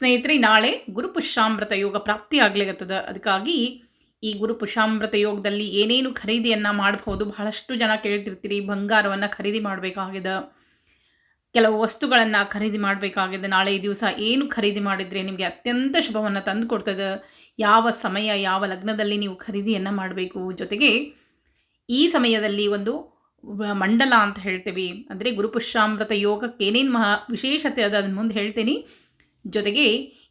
ಸ್ನೇಹಿತರೆ, ನಾಳೆ ಗುರುಪುಷಾಮೃತ ಯೋಗ ಪ್ರಾಪ್ತಿ ಆಗ್ಲಿಕತ್ತದ. ಅದಕ್ಕಾಗಿ ಈ ಗುರುಪುಷ್ಯಾಮೃತ ಯೋಗದಲ್ಲಿ ಏನೇನು ಖರೀದಿಯನ್ನು ಮಾಡಬಹುದು ಬಹಳಷ್ಟು ಜನ ಕೇಳ್ತಿರ್ತೀರಿ. ಬಂಗಾರವನ್ನು ಖರೀದಿ ಮಾಡಬೇಕಾಗಿದೆ ಕೆಲವು ವಸ್ತುಗಳನ್ನು ಖರೀದಿ ಮಾಡಬೇಕಾಗಿದೆ ನಾಳೆ ಈ ದಿವಸ ಏನು ಖರೀದಿ ಮಾಡಿದರೆ ನಿಮಗೆ ಅತ್ಯಂತ ಶುಭವನ್ನು ತಂದು ಕೊಡ್ತದೆ. ಯಾವ ಸಮಯ, ಯಾವ ಲಗ್ನದಲ್ಲಿ ನೀವು ಖರೀದಿಯನ್ನು ಮಾಡಬೇಕು. ಜೊತೆಗೆ ಈ ಸಮಯದಲ್ಲಿ ಒಂದು ಮಂಡಲ ಅಂತ ಹೇಳ್ತೀವಿ. ಅಂದರೆ ಗುರುಪುಷ್ಯಾಮೃತ ಯೋಗಕ್ಕೆ ಏನೇನು ಮಹಾ ವಿಶೇಷತೆ ಅದ ಅದನ್ನು ಮುಂದೆ ಹೇಳ್ತೀನಿ. ಜೊತೆಗೆ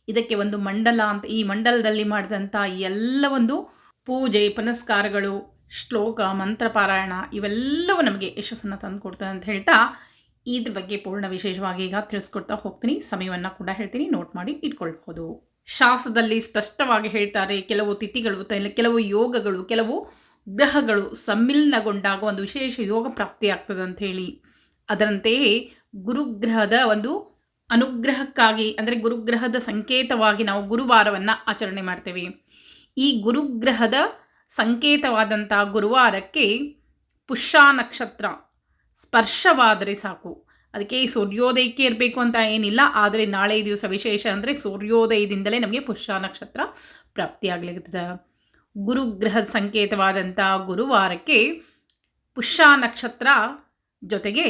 ಇದಕ್ಕೆ ಒಂದು ಮಂಡಲ ಅಂತ, ಈ ಮಂಡಲದಲ್ಲಿ ಮಾಡಿದಂಥ ಎಲ್ಲ ಒಂದು ಪೂಜೆ, ಪುನಸ್ಕಾರಗಳು, ಶ್ಲೋಕ ಮಂತ್ರಪಾರಾಯಣ ಇವೆಲ್ಲವೂ ನಮಗೆ ಯಶಸ್ಸನ್ನು ತಂದು ಕೊಡ್ತದೆ ಅಂತ ಹೇಳ್ತಾ ಇದ್ರ ಬಗ್ಗೆ ಪೂರ್ಣ ವಿಶೇಷವಾಗಿ ಈಗ ತಿಳಿಸ್ಕೊಡ್ತಾ ಹೋಗ್ತೀನಿ. ಸಮಯವನ್ನು ಕೂಡ ಹೇಳ್ತೀನಿ, ನೋಟ್ ಮಾಡಿ ಇಟ್ಕೊಳ್ಬಹುದು ಶಾಸ್ತ್ರದಲ್ಲಿ ಸ್ಪಷ್ಟವಾಗಿ ಹೇಳ್ತಾರೆ, ಕೆಲವು ತಿಥಿಗಳು ಕೆಲವು ಯೋಗಗಳು, ಕೆಲವು ಗ್ರಹಗಳು ಸಮ್ಮಿಲನಗೊಂಡಾಗ ಒಂದು ವಿಶೇಷ ಯೋಗ ಪ್ರಾಪ್ತಿ ಆಗ್ತದೆ ಅಂತ ಹೇಳಿ. ಅದರಂತೆಯೇ ಗುರುಗ್ರಹದ ಒಂದು ಅನುಗ್ರಹಕ್ಕಾಗಿ, ಅಂದರೆ ಗುರುಗ್ರಹದ ಸಂಕೇತವಾಗಿ ನಾವು ಗುರುವಾರವನ್ನು ಆಚರಣೆ ಮಾಡ್ತೇವೆ. ಈ ಗುರುಗ್ರಹದ ಸಂಕೇತವಾದಂಥ ಗುರುವಾರಕ್ಕೆ ಪುಷ್ಯ ನಕ್ಷತ್ರ, ಸ್ಪರ್ಶವಾದರೆ ಸಾಕು. ಅದಕ್ಕೆ ಈ ಸೂರ್ಯೋದಯಕ್ಕೆ ಇರಬೇಕು ಅಂತ ಏನಿಲ್ಲ, ಆದರೆ ನಾಳೆ ದಿವಸ ವಿಶೇಷ ಅಂದರೆ ಸೂರ್ಯೋದಯದಿಂದಲೇ ನಮಗೆ ಪುಷ್ಯ ನಕ್ಷತ್ರ ಪ್ರಾಪ್ತಿಯಾಗಲಿರ್ತದೆ ಗುರುಗ್ರಹದ ಸಂಕೇತವಾದಂಥ ಗುರುವಾರಕ್ಕೆ ಪುಷ್ಯ ನಕ್ಷತ್ರ ಜೊತೆಗೆ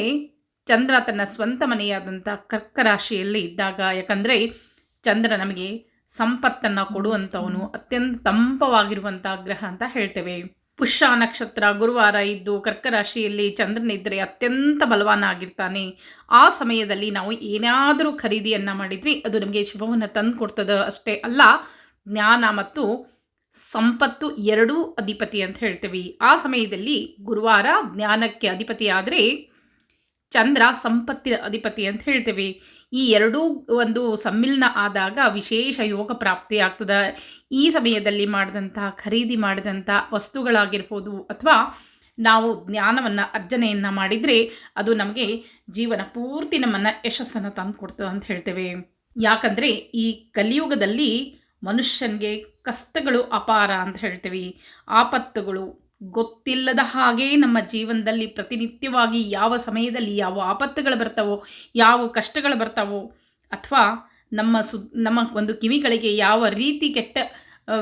ಚಂದ್ರ ತನ್ನ ಸ್ವಂತ ಮನೆಯಾದಂಥ ಕರ್ಕ ರಾಶಿಯಲ್ಲಿ ಇದ್ದಾಗ, ಯಾಕಂದರೆ ಚಂದ್ರ ನಮಗೆ ಸಂಪತ್ತನ್ನು ಕೊಡುವಂಥವನು, ಅತ್ಯಂತ ತಂಪವಾಗಿರುವಂಥ ಗ್ರಹ ಅಂತ ಹೇಳ್ತೇವೆ. ಪುಷ್ಯ ನಕ್ಷತ್ರ, ಗುರುವಾರ ಇದ್ದು ಕರ್ಕರಾಶಿಯಲ್ಲಿ ಚಂದ್ರನಿದ್ದರೆ ಅತ್ಯಂತ ಬಲವಾನಾಗಿರ್ತಾನೆ ಆ ಸಮಯದಲ್ಲಿ ನಾವು ಏನಾದರೂ ಖರೀದಿಯನ್ನು ಮಾಡಿದ್ರಿ ಅದು ನಮಗೆ ಶುಭವನ್ನು ತಂದು ಕೊಡ್ತದೆ ಅಷ್ಟೇ ಅಲ್ಲ, ಜ್ಞಾನ ಮತ್ತು ಸಂಪತ್ತು ಎರಡೂ ಅಧಿಪತಿ ಅಂತ ಹೇಳ್ತೀವಿ. ಆ ಸಮಯದಲ್ಲಿ ಗುರುವಾರ ಜ್ಞಾನಕ್ಕೆ ಅಧಿಪತಿ ಆದರೆ ಚಂದ್ರ ಸಂಪತ್ತಿನ ಅಧಿಪತಿ ಅಂತ ಹೇಳ್ತೇವೆ. ಈ ಎರಡೂ ಒಂದು ಸಮ್ಮಿಲನ ಆದಾಗ ವಿಶೇಷ ಯೋಗ ಪ್ರಾಪ್ತಿ ಆಗ್ತದೆ. ಈ ಸಮಯದಲ್ಲಿ ಮಾಡಿದಂಥ ಖರೀದಿ ಮಾಡಿದಂಥ ವಸ್ತುಗಳಾಗಿರ್ಬೋದು ಅಥವಾ ನಾವು ಜ್ಞಾನವನ್ನು ಅರ್ಜನೆಯನ್ನು ಮಾಡಿದರೆ ಅದು ನಮಗೆ ಜೀವನ ಪೂರ್ತಿ ನಮ್ಮನ್ನು ಯಶಸ್ಸನ್ನು ತಂದು ಕೊಡ್ತದೆ ಅಂತ ಹೇಳ್ತೇವೆ. ಯಾಕಂದರೆ ಈ ಕಲಿಯುಗದಲ್ಲಿ ಮನುಷ್ಯನಿಗೆ ಕಷ್ಟಗಳು ಅಪಾರ ಅಂತ ಹೇಳ್ತೀವಿ. ಆಪತ್ತುಗಳು ಗೊತ್ತಿಲ್ಲದ ಹಾಗೆ ನಮ್ಮ ಜೀವನದಲ್ಲಿ ಪ್ರತಿನಿತ್ಯವಾಗಿ ಯಾವ ಸಮಯದಲ್ಲಿ ಯಾವ ಆಪತ್ತುಗಳು ಬರ್ತಾವೋ, ಯಾವ ಕಷ್ಟಗಳು ಬರ್ತಾವೋ, ಅಥವಾ ನಮ್ಮ ಸು, ನಮ್ಮ ಒಂದು ಕಿವಿಗಳಿಗೆ ಯಾವ ರೀತಿ ಕೆಟ್ಟ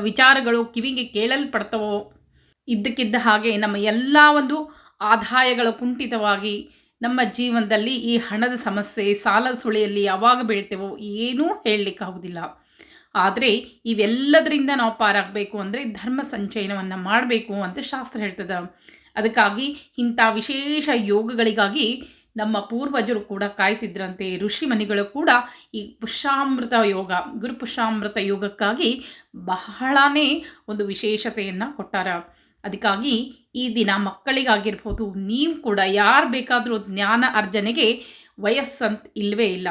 ವಿಚಾರಗಳು ಕಿವಿಗೆ ಕೇಳಲ್ಪಡ್ತವೋ, ಇದ್ದಕ್ಕಿದ್ದ ಹಾಗೆ ನಮ್ಮ ಎಲ್ಲ ಒಂದು ಆದಾಯಗಳು ಕುಂಠಿತವಾಗಿ ನಮ್ಮ ಜೀವನದಲ್ಲಿ ಈ ಹಣದ ಸಮಸ್ಯೆ, ಸಾಲ ಸುಳಿಯಲ್ಲಿ ಯಾವಾಗ ಬೀಳ್ತೇವೋ ಏನೂ ಹೇಳಲಿಕ್ಕಾಗೋದಿಲ್ಲ ಆದರೆ ಇವೆಲ್ಲದರಿಂದ ನಾವು ಪಾರಾಗಬೇಕು ಅಂದರೆ ಧರ್ಮ ಸಂಚಯನವನ್ನು ಮಾಡಬೇಕು ಅಂತ ಶಾಸ್ತ್ರ ಹೇಳ್ತದೆ. ಅದಕ್ಕಾಗಿ ಇಂಥ ವಿಶೇಷ ಯೋಗಗಳಿಗಾಗಿ ನಮ್ಮ ಪೂರ್ವಜರು ಕೂಡ ಕಾಯ್ತಿದ್ರಂತೆ ಋಷಿ ಮನಿಗಳು ಕೂಡ ಈ ಪುಷ್ಯಾಮೃತ ಯೋಗ, ಗುರು ಗುರುಪುಷ್ಯಾಮೃತ ಯೋಗಕ್ಕಾಗಿ ಬಹಳನೇ ಒಂದು ವಿಶೇಷತೆಯನ್ನು ಕೊಟ್ಟಾರ. ಅದಕ್ಕಾಗಿ ಈ ದಿನ ಮಕ್ಕಳಿಗಾಗಿರ್ಬೋದು, ನೀವು ಕೂಡ ಯಾರು ಬೇಕಾದರೂ ಜ್ಞಾನ ಅರ್ಜನೆಗೆ ವಯಸ್ಸಂತ ಇಲ್ಲವೇ ಇಲ್ಲ.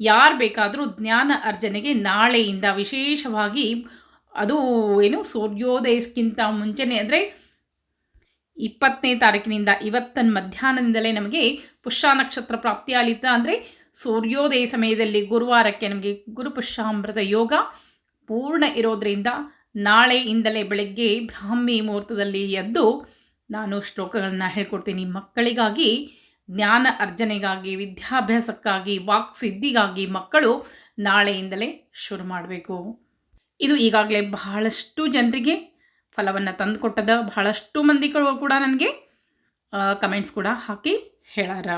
ಯಾರು ಬೇಕಾದರೂ ಜ್ಞಾನ ಅರ್ಜನೆಗೆ ನಾಳೆಯಿಂದ ವಿಶೇಷವಾಗಿ ಅದು ಏನು ಸೂರ್ಯೋದಯಕ್ಕಿಂತ ಮುಂಚೆನೇ ಅಂದರೆ ಇಪ್ಪತ್ತನೇ ತಾರೀಕಿನಿಂದ ಇವತ್ತನ ಮಧ್ಯಾಹ್ನದಿಂದಲೇ ನಮಗೆ ಪುಷ್ಯ ನಕ್ಷತ್ರ ಪ್ರಾಪ್ತಿಯಾಲಿತ ಅಂದರೆ ಸೂರ್ಯೋದಯ ಸಮಯದಲ್ಲಿ ಗುರುವಾರಕ್ಕೆ ನಮಗೆ ಗುರುಪುಷ್ಯಾಮೃತ ಯೋಗ ಪೂರ್ಣ ಇರೋದರಿಂದ ನಾಳೆಯಿಂದಲೇ ಬೆಳಗ್ಗೆ ಬ್ರಾಹ್ಮಿ ಮುಹೂರ್ತದಲ್ಲಿ ಎದ್ದು ನಾನು ಶ್ಲೋಕಗಳನ್ನು ಹೇಳ್ಕೊಡ್ತೀನಿ ಮಕ್ಕಳಿಗಾಗಿ. ಜ್ಞಾನ ಅರ್ಜನೆಗಾಗಿ, ವಿದ್ಯಾಭ್ಯಾಸಕ್ಕಾಗಿ, ವಾಕ್ ಸಿದ್ಧಿಗಾಗಿ ಮಕ್ಕಳು ನಾಳೆಯಿಂದಲೇ ಶುರು ಮಾಡಬೇಕು. ಇದು ಈಗಾಗಲೇ ಬಹಳಷ್ಟು ಜನರಿಗೆ ಫಲವನ್ನು ತಂದುಕೊಟ್ಟದ, ಬಹಳಷ್ಟು ಮಂದಿಗಳು ಕೂಡ ನನಗೆ ಕಮೆಂಟ್ಸ್ ಕೂಡ ಹಾಕಿ ಹೇಳಾರ.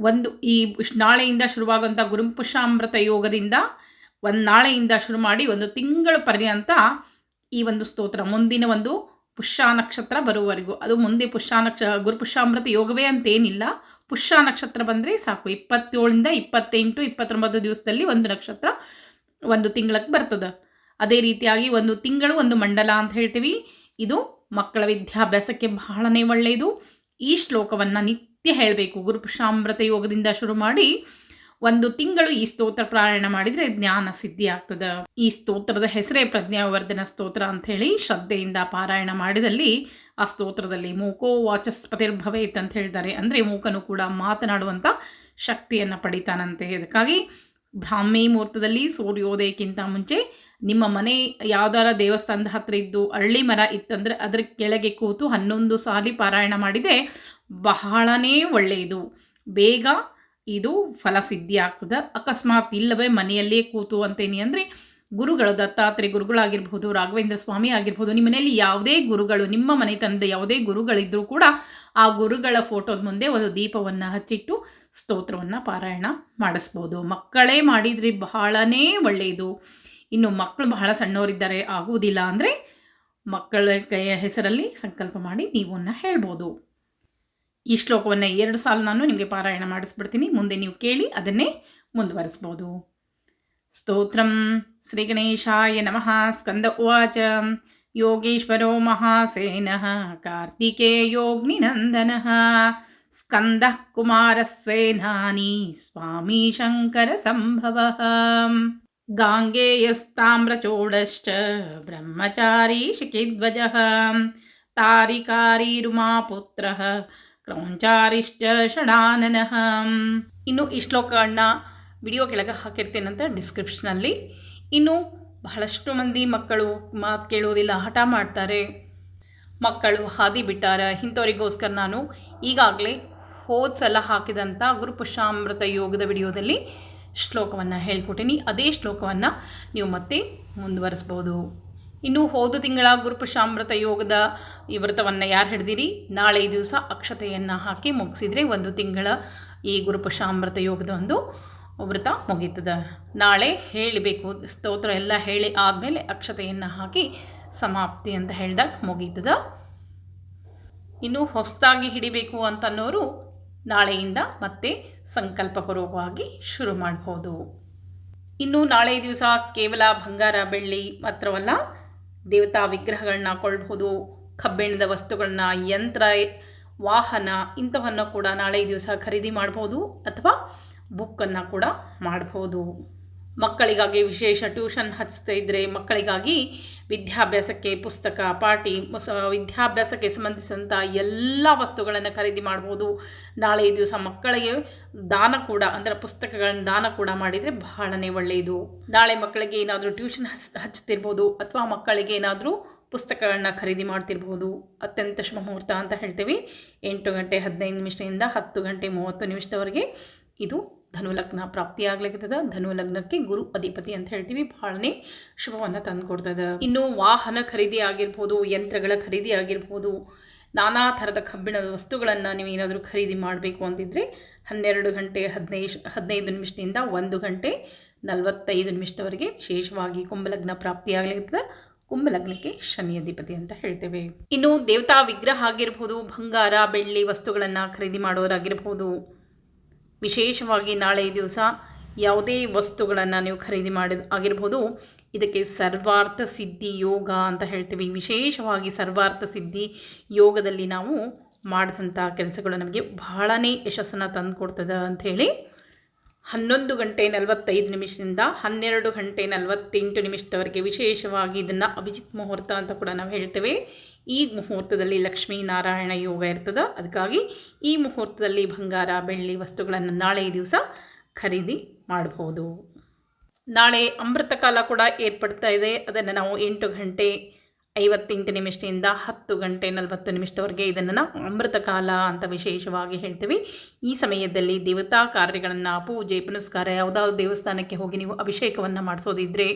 ಒಂದು ಈ ನಾಳೆಯಿಂದ ಶುರುವಾಗುವಂಥ ಗುರುಂಪುಷಾಮೃತ ಯೋಗದಿಂದ ಒಂದು ನಾಳೆಯಿಂದ ಶುರು ಮಾಡಿ ಒಂದು ತಿಂಗಳ ಪರ್ಯಂತ ಈ ಒಂದು ಸ್ತೋತ್ರ, ಮುಂದಿನ ಒಂದು ಪುಷ್ಯ ನಕ್ಷತ್ರ ಬರುವವರೆಗೂ. ಅದು ಮುಂದೆ ಪುಷ್ಯ ನಕ್ಷ ಗುರುಪುಷ್ಯಾಮೃತ ಯೋಗವೇ ಅಂತೇನಿಲ್ಲ. ಪುಷ್ಯ ನಕ್ಷತ್ರ ಬಂದರೆ ಸಾಕು. ಇಪ್ಪತ್ತೇಳಿಂದ ಇಪ್ಪತ್ತೆಂಟು, ಇಪ್ಪತ್ತೊಂಬತ್ತು ದಿವಸದಲ್ಲಿ ಒಂದು ನಕ್ಷತ್ರ ಒಂದು ತಿಂಗಳಕ್ಕೆ ಬರ್ತದೆ. ಅದೇ ರೀತಿಯಾಗಿ ಒಂದು ತಿಂಗಳು ಒಂದು ಮಂಡಲ ಅಂತ ಹೇಳ್ತೀವಿ. ಇದು ಮಕ್ಕಳ ವಿದ್ಯಾಭ್ಯಾಸಕ್ಕೆ ಬಹಳನೇ ಒಳ್ಳೆಯದು ಈ ಶ್ಲೋಕವನ್ನು ನಿತ್ಯ ಹೇಳಬೇಕು. ಗುರುಪುಷಾಮೃತ ಯೋಗದಿಂದ ಶುರು ಮಾಡಿ ಒಂದು ತಿಂಗಳು ಈ ಸ್ತೋತ್ರ ಪಾರಾಯಣ ಮಾಡಿದರೆ ಜ್ಞಾನ ಸಿದ್ಧಿ ಆಗ್ತದೆ. ಈ ಸ್ತೋತ್ರದ ಹೆಸರೇ ಪ್ರಜ್ಞಾವರ್ಧನ ಸ್ತೋತ್ರ ಅಂಥೇಳಿ ಶ್ರದ್ಧೆಯಿಂದ ಪಾರಾಯಣ ಮಾಡಿದಲ್ಲಿ ಆ ಸ್ತೋತ್ರದಲ್ಲಿ ಮೂಕೋ ವಾಚಸ್ಪತಿರ್ಭವೇತ್ ಅಂತ ಹೇಳ್ತಾರೆ. ಅಂದರೆ ಮೂಕನು ಕೂಡ ಮಾತನಾಡುವಂಥ ಶಕ್ತಿಯನ್ನು ಪಡಿತಾನಂತೆ. ಅದಕ್ಕಾಗಿ ಬ್ರಾಹ್ಮಿ ಮುಹೂರ್ತದಲ್ಲಿ ಸೂರ್ಯೋದಯಕ್ಕಿಂತ ಮುಂಚೆ ನಿಮ್ಮ ಮನೆ ಯಾವ್ದಾರ ದೇವಸ್ಥಾನದ ಹತ್ರ ಇದ್ದು ಅರಳಿ ಮರ ಇತ್ತಂದರೆ ಅದರ ಕೆಳಗೆ ಕೂತು ಹನ್ನೊಂದು ಸಾರಿ ಪಾರಾಯಣ ಮಾಡಿದೆ ಬಹಳನೇ ಒಳ್ಳೆಯದು. ಬೇಗ ಇದು ಫಲಸಿದ್ಧಿ ಆಗ್ತದೆ. ಅಕಸ್ಮಾತ್ ಇಲ್ಲವೇ ಮನೆಯಲ್ಲೇ ಕೂತು ಅಂತೇನಿ ಅಂದರೆ ಗುರುಗಳು, ದತ್ತಾತ್ರೇಯ ಗುರುಗಳಾಗಿರ್ಬೋದು ರಾಘವೇಂದ್ರ ಸ್ವಾಮಿ ಆಗಿರ್ಬೋದು ನಿಮ್ಮ ಮನೆಯಲ್ಲಿ ಯಾವುದೇ ಗುರುಗಳು, ನಿಮ್ಮ ಮನೆ ಮನೆತನದ ಯಾವುದೇ ಗುರುಗಳಿದ್ದರೂ ಕೂಡ ಆ ಗುರುಗಳ ಫೋಟೋದ ಮುಂದೆ ಒಂದು ದೀಪವನ್ನು ಹಚ್ಚಿಟ್ಟು ಸ್ತೋತ್ರವನ್ನು ಪಾರಾಯಣ ಮಾಡಿಸ್ಬೋದು. ಮಕ್ಕಳೇ ಮಾಡಿದರೆ ಬಹಳನೇ ಒಳ್ಳೆಯದು. ಇನ್ನು ಮಕ್ಕಳು ಬಹಳ ಸಣ್ಣವರಿದ್ದಾರೆ, ಆಗುವುದಿಲ್ಲ ಅಂದರೆ ಮಕ್ಕಳ ಕೈಯ ಹೆಸರಲ್ಲಿ ಸಂಕಲ್ಪ ಮಾಡಿ ನೀವನ್ನ ಹೇಳ್ಬೋದು. ಈ ಶ್ಲೋಕವನ್ನು ಎರಡು ಸಾಲ ನಾನು ನಿಮಗೆ ಪಾರಾಯಣ ಮಾಡಿಸ್ಬಿಡ್ತೀನಿ ಮುಂದೆ ನೀವು ಕೇಳಿ ಅದನ್ನೇ ಮುಂದುವರಿಸ್ಬೋದು ಸ್ತೋತ್ರಂ ಶ್ರೀಗಣೇಶಾಯ ನಮಃ ಸ್ಕಂದ ಉವಾಚ ಯೋಗೇಶ್ವರೋ ಮಹಾಸೇನಃ ಕಾರ್ತಿಕೇಯೋಗ್ನಿನಂದನಃ ಸ್ಕಂದಃ ಕುಮಾರಸ್ಸೇನಾನಿ ಸ್ವಾಮಿ ಶಂಕರಸಂಭವಃ गाङ्गेयस्ताम्रचोडश्च ब्रह्मचारी शिखिध्वजः ತಾರಿಕಾರಿರುಮಾಪುತ್ರಃ ಕ್ರೌಂಚಾರಿಶ್ಚ ಷಡಾನನಃ. ಇನ್ನು ಈ ಶ್ಲೋಕಗಳನ್ನ ವಿಡಿಯೋ ಕೆಳಗೆ ಹಾಕಿರ್ತೇನಂತ ಡಿಸ್ಕ್ರಿಪ್ಷನಲ್ಲಿ ಇನ್ನು ಬಹಳಷ್ಟು ಮಂದಿ ಮಕ್ಕಳು ಮಾತು ಕೇಳೋದಿಲ್ಲ, ಹಠ ಮಾಡ್ತಾರೆ. ಮಕ್ಕಳು ಹಾದಿ ಬಿಟ್ಟಾರ. ಇಂಥವರಿಗೋಸ್ಕರ ನಾನು ಈಗಾಗಲೇ ಹೋದ ಸಲ ಹಾಕಿದಂಥ ಗುರುಪುಷಾಮೃತ ಯೋಗದ ವಿಡಿಯೋದಲ್ಲಿ ಶ್ಲೋಕವನ್ನು ಹೇಳ್ಕೊಟ್ಟಿನಿ. ಅದೇ ಶ್ಲೋಕವನ್ನು ನೀವು ಮತ್ತೆ ಮುಂದುವರಿಸ್ಬೋದು. ಇನ್ನು ಹೋದ ತಿಂಗಳ ಗುರುಪಶಾಮೃತ ಯೋಗದ ಈ ವ್ರತವನ್ನು ಯಾರು ಹಿಡ್ದಿರಿ? ನಾಳೆ ದಿವಸ ಅಕ್ಷತೆಯನ್ನು ಹಾಕಿ ಮುಗಿಸಿದರೆ ಒಂದು ತಿಂಗಳ ಈ ಗುರುಪುಷಾಮೃತ ಯೋಗದ ಒಂದು ವ್ರತ ಮುಗೀತದೆ. ನಾಳೆ ಹೇಳಬೇಕು, ಸ್ತೋತ್ರ ಎಲ್ಲ ಹೇಳಿ ಆದಮೇಲೆ ಅಕ್ಷತೆಯನ್ನು ಹಾಕಿ ಸಮಾಪ್ತಿ ಅಂತ ಹೇಳಿದಾಗ ಮುಗೀತದ. ಇನ್ನು ಹೊಸದಾಗಿ ಹಿಡಿಬೇಕು ಅಂತನ್ನೋರು ನಾಳೆಯಿಂದ ಮತ್ತೆ ಸಂಕಲ್ಪಪೂರ್ವಕವಾಗಿ ಶುರು ಮಾಡ್ಬೋದು. ಇನ್ನು ನಾಳೆ ದಿವಸ ಕೇವಲ ಬಂಗಾರ ಬೆಳ್ಳಿ ಮಾತ್ರವಲ್ಲ ದೇವತಾ ವಿಗ್ರಹಗಳನ್ನ ಕೊಳ್ಳಬಹುದು, ಕಬ್ಬಿಣದ ವಸ್ತುಗಳನ್ನ, ಯಂತ್ರ, ವಾಹನ, ಇಂಥವನ್ನು ಕೂಡ ನಾಳೆ ದಿವಸ ಖರೀದಿ ಮಾಡ್ಬೋದು ಅಥವಾ ಬುಕ್ಕನ್ನು ಕೂಡ ಮಾಡ್ಬೋದು ಮಕ್ಕಳಿಗಾಗಿ ವಿಶೇಷ ಟ್ಯೂಷನ್ ಹಚ್ತಾ ಇದ್ದರೆ ಮಕ್ಕಳಿಗಾಗಿ ವಿದ್ಯಾಭ್ಯಾಸಕ್ಕೆ ಪುಸ್ತಕ ಪಾಟಿ ವಿದ್ಯಾಭ್ಯಾಸಕ್ಕೆ ಸಂಬಂಧಿಸಿದಂಥ ಎಲ್ಲ ವಸ್ತುಗಳನ್ನು ಖರೀದಿ ಮಾಡ್ಬೋದು. ನಾಳೆ ದಿವಸ ಮಕ್ಕಳಿಗೆ ದಾನ ಕೂಡ, ಅಂದರೆ ಪುಸ್ತಕಗಳನ್ನ ದಾನ ಕೂಡ ಮಾಡಿದರೆ ಬಹಳನೇ ಒಳ್ಳೆಯದು ನಾಳೆ ಮಕ್ಕಳಿಗೆ ಏನಾದರೂ ಟ್ಯೂಷನ್ ಹಚ್, ಹಚ್ತಿರ್ಬೋದು ಅಥವಾ ಮಕ್ಕಳಿಗೆ ಏನಾದರೂ ಪುಸ್ತಕಗಳನ್ನ ಖರೀದಿ ಮಾಡ್ತಿರ್ಬೋದು. ಅತ್ಯಂತ ಶುಭ ಮುಹೂರ್ತ ಅಂತ ಹೇಳ್ತೀವಿ. ಎಂಟು ಗಂಟೆ ಹದಿನೈದು ನಿಮಿಷದಿಂದ ಹತ್ತು ಗಂಟೆ ಮೂವತ್ತು ನಿಮಿಷದವರೆಗೆ ಇದು ಧನು ಲಗ್ನ ಪ್ರಾಪ್ತಿಯಾಗ್ಲಿಕ್ಕದ ಧನು ಲಗ್ನಕ್ಕೆ ಗುರು ಅಧಿಪತಿ ಅಂತ ಹೇಳ್ತೀವಿ. ಬಹಳನೇ ಶುಭವನ್ನು ತಂದು ಕೊಡ್ತದೆ ಇನ್ನು ವಾಹನ ಖರೀದಿ ಆಗಿರ್ಬೋದು, ಯಂತ್ರಗಳ ಖರೀದಿ ಆಗಿರ್ಬೋದು, ನಾನಾ ಥರದ ಕಬ್ಬಿಣದ ವಸ್ತುಗಳನ್ನು ನೀವು ಏನಾದರೂ ಖರೀದಿ ಮಾಡಬೇಕು ಅಂತಿದ್ರೆ ಹನ್ನೆರಡು ಗಂಟೆ ಹದಿನೈದು ಹದಿನೈದು ನಿಮಿಷದಿಂದ ಒಂದು ಗಂಟೆ ನಲವತ್ತೈದು ನಿಮಿಷದವರೆಗೆ ವಿಶೇಷವಾಗಿ ಕುಂಭಲಗ್ನ ಪ್ರಾಪ್ತಿಯಾಗಲಿರ್ತದೆ ಕುಂಭಲಗ್ನಕ್ಕೆ ಶನಿ ಅಧಿಪತಿ ಅಂತ ಹೇಳ್ತೇವೆ. ಇನ್ನು ದೇವತಾ ವಿಗ್ರಹ ಆಗಿರ್ಬೋದು, ಬಂಗಾರ, ಬೆಳ್ಳಿ ವಸ್ತುಗಳನ್ನು ಖರೀದಿ ಮಾಡೋರಾಗಿರ್ಬೋದು ವಿಶೇಷವಾಗಿ ನಾಳೆ ದಿವಸ ಯಾವುದೇ ವಸ್ತುಗಳನ್ನು ನೀವು ಖರೀದಿ ಮಾಡಿದ ಆಗಿರ್ಬೋದು. ಇದಕ್ಕೆ ಸರ್ವಾರ್ಥ ಸಿದ್ಧಿ ಯೋಗ ಅಂತ ಹೇಳ್ತೀವಿ. ವಿಶೇಷವಾಗಿ ಸರ್ವಾರ್ಥ ಸಿದ್ಧಿ ಯೋಗದಲ್ಲಿ ನಾವು ಮಾಡಿದಂಥ ಕೆಲಸಗಳು ನಮಗೆ ಬಹಳನೇ ಯಶಸ್ಸನ್ನು ತಂದುಕೊಡ್ತದೆ ಅಂಥೇಳಿ ಹನ್ನೊಂದು ಗಂಟೆ ನಲವತ್ತೈದು ನಿಮಿಷದಿಂದ ಹನ್ನೆರಡು ಗಂಟೆ ನಲವತ್ತೆಂಟು ನಿಮಿಷದವರೆಗೆ ವಿಶೇಷವಾಗಿ ಇದನ್ನು ಅಭಿಜಿತ್ ಮುಹೂರ್ತ ಅಂತ ಕೂಡ ನಾವು ಹೇಳ್ತೇವೆ. ಈ ಮುಹೂರ್ತದಲ್ಲಿ ಲಕ್ಷ್ಮೀನಾರಾಯಣ ಯೋಗ ಇರ್ತದೆ. ಅದಕ್ಕಾಗಿ ಈ ಮುಹೂರ್ತದಲ್ಲಿ ಬಂಗಾರ, ಬೆಳ್ಳಿ ವಸ್ತುಗಳನ್ನು ನಾಳೆ ದಿವಸ ಖರೀದಿ ಮಾಡಬಹುದು. ನಾಳೆ ಅಮೃತ ಕಾಲ ಕೂಡ ಏರ್ಪಡ್ತಾ ಇದೆ. ಅದನ್ನು ನಾವು ಎಂಟು ಗಂಟೆ ಐವತ್ತೆಂಟು ನಿಮಿಷದಿಂದ ಹತ್ತು ಗಂಟೆ ನಲವತ್ತು ನಿಮಿಷದವರೆಗೆ ಇದನ್ನು ನಾವು ಅಮೃತ ಕಾಲ ಅಂತ ವಿಶೇಷವಾಗಿ ಹೇಳ್ತೀವಿ. ಈ ಸಮಯದಲ್ಲಿ ದೇವತಾ ಕಾರ್ಯಗಳನ್ನು ಪೂಜೆ, ಪುನಸ್ಕಾರ ಯಾವುದಾದ್ರು ದೇವಸ್ಥಾನಕ್ಕೆ ಹೋಗಿ ನೀವು ಅಭಿಷೇಕವನ್ನು ಮಾಡಿಸೋದಿದ್ದರೆ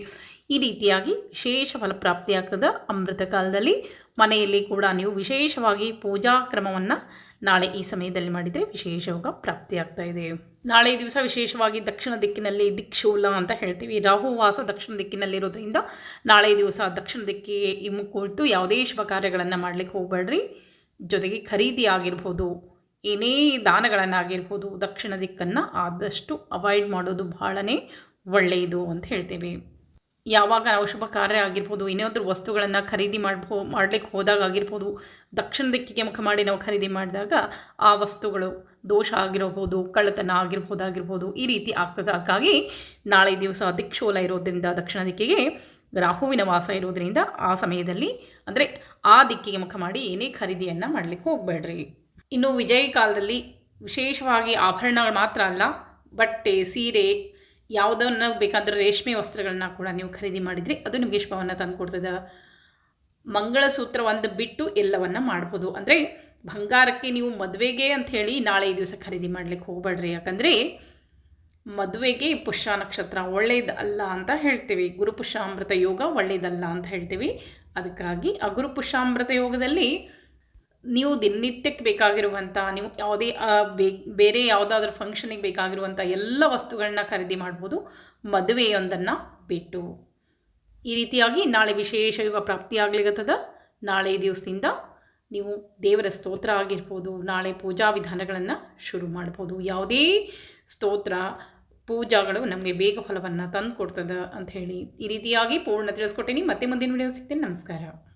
ಈ ರೀತಿಯಾಗಿ ವಿಶೇಷ ಫಲಪ್ರಾಪ್ತಿಯಾಗ್ತದೆ ಅಮೃತ ಕಾಲದಲ್ಲಿ. ಮನೆಯಲ್ಲಿ ಕೂಡ ನೀವು ವಿಶೇಷವಾಗಿ ಪೂಜಾ ಕ್ರಮವನ್ನು ನಾಳೆ ಈ ಸಮಯದಲ್ಲಿ ಮಾಡಿದರೆ ವಿಶೇಷ ಯೋಗ ಪ್ರಾಪ್ತಿಯಾಗ್ತಾ ಇದೆ. ನಾಳೆ ದಿವಸ ವಿಶೇಷವಾಗಿ ದಕ್ಷಿಣ ದಿಕ್ಕಿನಲ್ಲಿ ದಿಕ್ಷೂಲ ಅಂತ ಹೇಳ್ತೀವಿ. ರಾಹುವಾಸ ದಕ್ಷಿಣ ದಿಕ್ಕಿನಲ್ಲಿರೋದ್ರಿಂದ ನಾಳೆ ದಿವಸ ದಕ್ಷಿಣ ದಿಕ್ಕಿಗೆ ಇಮ್ಮು ಕುಳಿತು ಯಾವುದೇ ಶುಭ ಕಾರ್ಯಗಳನ್ನು ಮಾಡಲಿಕ್ಕೆ ಹೋಗಬೇಡ್ರಿ. ಜೊತೆಗೆ ಖರೀದಿ ಆಗಿರ್ಬೋದು, ಏನೇ ದಾನಗಳನ್ನಾಗಿರ್ಬೋದು, ದಕ್ಷಿಣ ದಿಕ್ಕನ್ನು ಆದಷ್ಟು ಅವಾಯ್ಡ್ ಮಾಡೋದು ಬಹಳನೇ ಒಳ್ಳೆಯದು ಅಂತ ಹೇಳ್ತೀವಿ. ಯಾವಾಗ ನಾವು ಶುಭ ಕಾರ್ಯ ಆಗಿರ್ಬೋದು ಏನಾದರೂ ವಸ್ತುಗಳನ್ನು ಖರೀದಿ ಮಾಡ್ಬೋ, ಮಾಡಲಿಕ್ಕೆ ಹೋದಾಗ ಆಗಿರ್ಬೋದು, ದಕ್ಷಿಣ ದಿಕ್ಕಿಗೆ ಮುಖ ಮಾಡಿ ನಾವು ಖರೀದಿ ಮಾಡಿದಾಗ ಆ ವಸ್ತುಗಳು ದೋಷ ಆಗಿರಬಹುದು ಕಳ್ಳತನ ಆಗಿರ್ಬೋದಾಗಿರ್ಬೋದು ಈ ರೀತಿ ಆಗ್ತದೆ. ಅದಕ್ಕಾಗಿ ನಾಳೆ ದಿವಸ ದಿಕ್ಷೋಲ ಇರೋದ್ರಿಂದ, ದಕ್ಷಿಣ ದಿಕ್ಕಿಗೆ ರಾಹುವಿನ ವಾಸ ಇರೋದರಿಂದ ಆ ಸಮಯದಲ್ಲಿ ಅಂದರೆ ಆ ದಿಕ್ಕಿಗೆ ಮುಖ ಮಾಡಿ ಏನೇ ಖರೀದಿಯನ್ನು ಮಾಡಲಿಕ್ಕೆ ಹೋಗಬೇಡ್ರಿ. ಇನ್ನು ವಿಜಯ ಕಾಲದಲ್ಲಿ ವಿಶೇಷವಾಗಿ ಆಭರಣಗಳು ಮಾತ್ರ ಅಲ್ಲ, ಬಟ್ಟೆ, ಸೀರೆ, ಯಾವುದನ್ನು ಬೇಕಾದರೂ ರೇಷ್ಮೆ ವಸ್ತ್ರಗಳನ್ನ ಕೂಡ ನೀವು ಖರೀದಿ ಮಾಡಿದರೆ ಅದು ನಿಮಗೆ ಶುಭವನ್ನು ತಂದುಕೊಡ್ತದೆ. ಮಂಗಳಸೂತ್ರವನ್ನು ಬಿಟ್ಟು ಎಲ್ಲವನ್ನು ಮಾಡ್ಬೋದು. ಅಂದರೆ ಬಂಗಾರಕ್ಕೆ ನೀವು ಮದುವೆಗೆ ಅಂಥೇಳಿ ನಾಳೆ ದಿವಸ ಖರೀದಿ ಮಾಡಲಿಕ್ಕೆ ಹೋಗಬೇಡ್ರಿ. ಯಾಕಂದರೆ ಮದುವೆಗೆ ಪುಷ್ಯ ನಕ್ಷತ್ರ ಒಳ್ಳೇದಲ್ಲ ಅಂತ ಹೇಳ್ತೀವಿ. ಗುರುಪುಷ್ಯಾಮೃತ ಯೋಗ ಒಳ್ಳೇದಲ್ಲ ಅಂತ ಹೇಳ್ತೀವಿ. ಅದಕ್ಕಾಗಿ ಆ ಗುರುಪುಷ್ಯಾಮೃತ ಯೋಗದಲ್ಲಿ ನೀವು ದಿನನಿತ್ಯಕ್ಕೆ ಬೇಕಾಗಿರುವಂಥ ನೀವು ಯಾವುದೇ ಬೇರೆ ಯಾವುದಾದ್ರೂ ಫಂಕ್ಷನಿಗೆ ಬೇಕಾಗಿರುವಂಥ ಎಲ್ಲ ವಸ್ತುಗಳನ್ನ ಖರೀದಿ ಮಾಡ್ಬೋದು. ಮದುವೆಯೊಂದನ್ನು ಬಿಟ್ಟು ಈ ರೀತಿಯಾಗಿ ನಾಳೆ ವಿಶೇಷ ಯುಗ ಪ್ರಾಪ್ತಿಯಾಗಲಿಗತ್ತದ ನಾಳೆ ದಿವಸದಿಂದ ನೀವು ದೇವರ ಸ್ತೋತ್ರ ಆಗಿರ್ಬೋದು, ನಾಳೆ ಪೂಜಾ ವಿಧಾನಗಳನ್ನು ಶುರು ಮಾಡ್ಬೋದು. ಯಾವುದೇ ಸ್ತೋತ್ರ, ಪೂಜಾಗಳು ನಮಗೆ ಬೇಗ ಫಲವನ್ನು ತಂದು ಕೊಡ್ತದೆ ಅಂತ ಹೇಳಿ ಈ ರೀತಿಯಾಗಿ ಪೂರ್ಣ ತಿಳಿಸ್ಕೊಟ್ಟೇನಿ. ಮತ್ತೆ ಮುಂದಿನ ವಿಡಿಯೋ ಸಿಗ್ತೀನಿ. ನಮಸ್ಕಾರ.